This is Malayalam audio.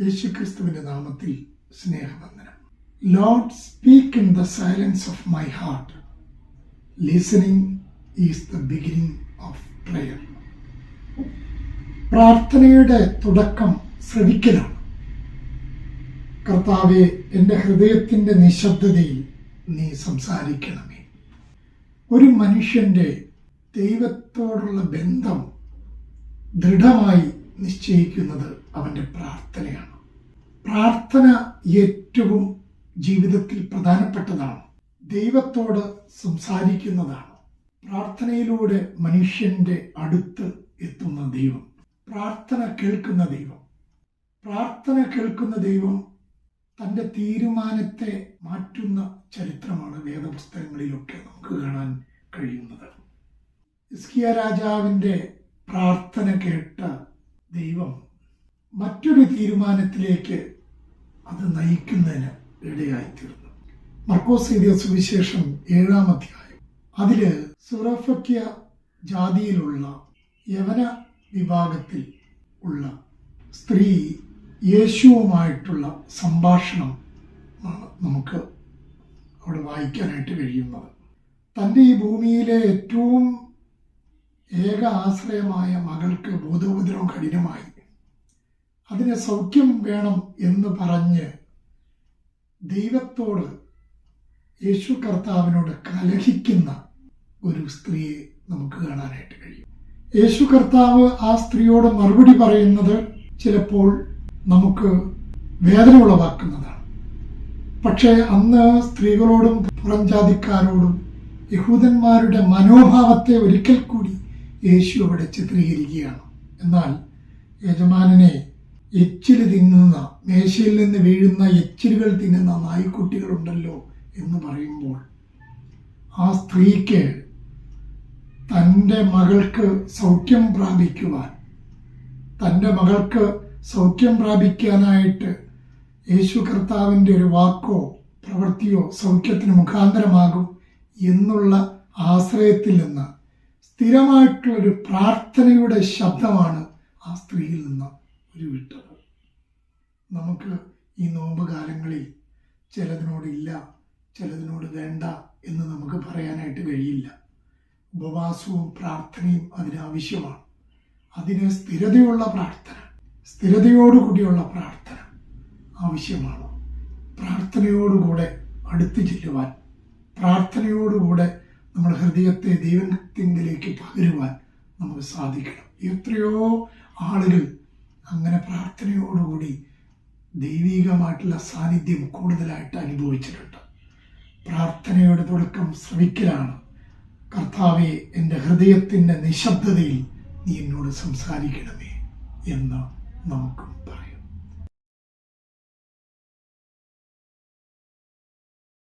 യേശുക്രിസ്തുവിന്റെ നാമത്തിൽ സ്നേഹവന്ദനം. Lord speak in the silence of my heart listening is the beginning of prayer പ്രാർത്ഥനയുടെ തുടക്കം ശ്രവിക്കലാണ്. കർത്താവെ എന്റെ ഹൃദയത്തിന്റെ നിശബ്ദതയിൽ നീ സംസാരിക്കണമേ. ഒരു മനുഷ്യന്റെ ദൈവത്തോടുള്ള ബന്ധം ദൃഢമായി നിശ്ചയിക്കുന്നത് അവന്റെ പ്രാർത്ഥനയാണ്. പ്രാർത്ഥന ഏറ്റവും ജീവിതത്തിൽ പ്രധാനപ്പെട്ടതാണ്. ദൈവത്തോട് സംസാരിക്കുന്നതാണ്. പ്രാർത്ഥനയിലൂടെ മനുഷ്യന്റെ അടുത്ത് എത്തുന്ന ദൈവം. പ്രാർത്ഥന കേൾക്കുന്ന ദൈവം. പ്രാർത്ഥന കേൾക്കുന്ന ദൈവം തന്റെ തീരുമാനത്തെ മാറ്റുന്ന ചരിത്രമാണ് വേദപുസ്തകങ്ങളിലൊക്കെ നമുക്ക് കാണാൻ കഴിയുന്നത്. ഇസ്കിയ രാജാവിന്റെ പ്രാർത്ഥന കേട്ട ദൈവം മറ്റൊരു തീരുമാനത്തിലേക്ക് അത് നയിക്കുന്നതിന് ഇടയായിത്തീർന്നു. മർക്കോസ് എഴുതിയ സുവിശേഷം ഏഴാം അധ്യായം. അതിൽ സുറഫക്യ ജാതിയിലുള്ള യവന വിഭാഗത്തിൽ ഉള്ള സ്ത്രീ യേശുവുമായിട്ടുള്ള സംഭാഷണം നമുക്ക് അവിടെ വായിക്കാനായിട്ട് കഴിയുന്നത്. തന്റെ ഈ ഭൂമിയിലെ ഏറ്റവും ഏക ആശ്രയമായ മകൾക്ക് ബോധോപദ്രവം കഠിനമായി. അതിന് സൗഖ്യം വേണം എന്ന് പറഞ്ഞ് ദൈവത്തോട് യേശു കർത്താവിനോട് കലഹിക്കുന്ന ഒരു സ്ത്രീയെ നമുക്ക് കാണാനായിട്ട് കഴിയും. യേശു കർത്താവ് ആ സ്ത്രീയോട് മറുപടി പറയുന്നത് ചിലപ്പോൾ നമുക്ക് വേദന ഉളവാക്കുന്നതാണ്. പക്ഷേ അന്ന് സ്ത്രീകളോടും പുറംജാതിക്കാരോടും യഹൂദന്മാരുടെ മനോഭാവത്തെ ഒരിക്കൽ കൂടി യേശു അവിടെ ചിത്രീകരിക്കുകയാണ്. എന്നാൽ യജമാനനെ എച്ചിൽ തിന്നുന്ന മേശയിൽ നിന്ന് വീഴുന്ന എച്ചിലുകൾ തിന്നുന്ന നായ്ക്കുട്ടികളുണ്ടല്ലോ എന്ന് പറയുമ്പോൾ ആ സ്ത്രീക്ക് തന്റെ മകൾക്ക് സൗഖ്യം പ്രാപിക്കുവാൻ തന്റെ മകൾക്ക് സൗഖ്യം പ്രാപിക്കാനായിട്ട് യേശു കർത്താവിന്റെ ഒരു വാക്കോ പ്രവൃത്തിയോ സൗഖ്യത്തിന് മുഖാന്തരമാകും എന്നുള്ള ആശ്രയത്തിൽ നിന്ന് സ്ഥിരമായിട്ടുള്ളൊരു പ്രാർത്ഥനയുടെ ശബ്ദമാണ് ആ സ്ത്രീയിൽ നിന്ന്. ഉരുവിട്ടത് നമുക്ക് ഈ നോമ്പ് കാലങ്ങളിൽ ചിലതിനോട് ഇല്ല ചിലതിനോട് വേണ്ട എന്ന് നമുക്ക് പറയാനായിട്ട് കഴിയില്ല. ഉപവാസവും പ്രാർത്ഥനയും അതിനാവശ്യമാണ്. അതിന് സ്ഥിരതയുള്ള പ്രാർത്ഥന സ്ഥിരതയോടുകൂടിയുള്ള പ്രാർത്ഥന ആവശ്യമാണ്. പ്രാർത്ഥനയോടുകൂടെ അടുത്ത് ചെല്ലുവാൻ പ്രാർത്ഥനയോടുകൂടെ നമ്മുടെ ഹൃദയത്തെ ദൈവത്തിങ്കിലേക്ക് പകരുവാൻ നമുക്ക് സാധിക്കണം. എത്രയോ ആളുകൾ അങ്ങനെ പ്രാർത്ഥനയോടുകൂടി ദൈവികമായിട്ടുള്ള സാന്നിധ്യം കൂടുതലായിട്ട് അനുഭവിച്ചിട്ടുണ്ട്. പ്രാർത്ഥനയുടെ തുടക്കം ശ്രമിക്കലാണ് കർത്താവെ എന്റെ ഹൃദയത്തിന്റെ നിശബ്ദതയിൽ നീ എന്നോട് സംസാരിക്കണമേ എന്ന് നമുക്കും പറയാം.